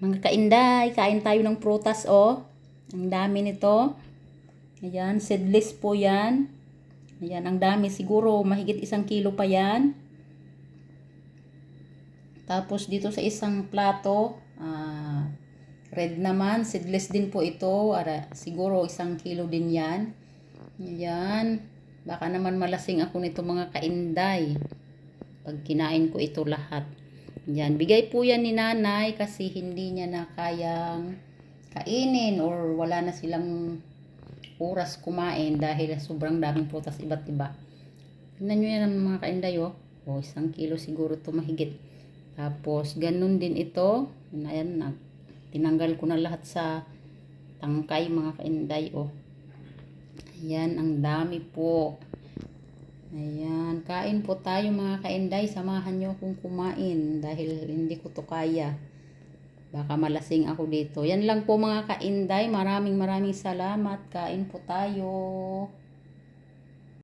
Mga kainday, kain tayo ng prutas, oh. Ang dami nito. Ayan, seedless po yan. Ayan, ang dami. Siguro, mahigit isang kilo pa yan. Tapos, dito sa isang plato, ah, red naman. Seedless din po ito. Ara, siguro, isang kilo din yan. Ayan. Baka naman malasing ako nito mga kainday. Pag kinain ko ito lahat. Yan, bigay po yan ni nanay kasi hindi niya na kayang kainin or wala na silang oras kumain dahil sobrang daming prutas iba't iba. Tingnan nyo yan mga kainday oh. O, isang kilo siguro to mahigit. Tapos, ganun din ito. Ayan, nag, tinanggal ko na lahat sa tangkay mga kainday oh. Ayan, ang dami po. Ayan, kain po tayo mga kainday. Samahan nyo akong kumain dahil hindi ko to kaya. Baka malasing ako dito. Yan lang po mga kainday. Maraming maraming salamat. Kain po tayo.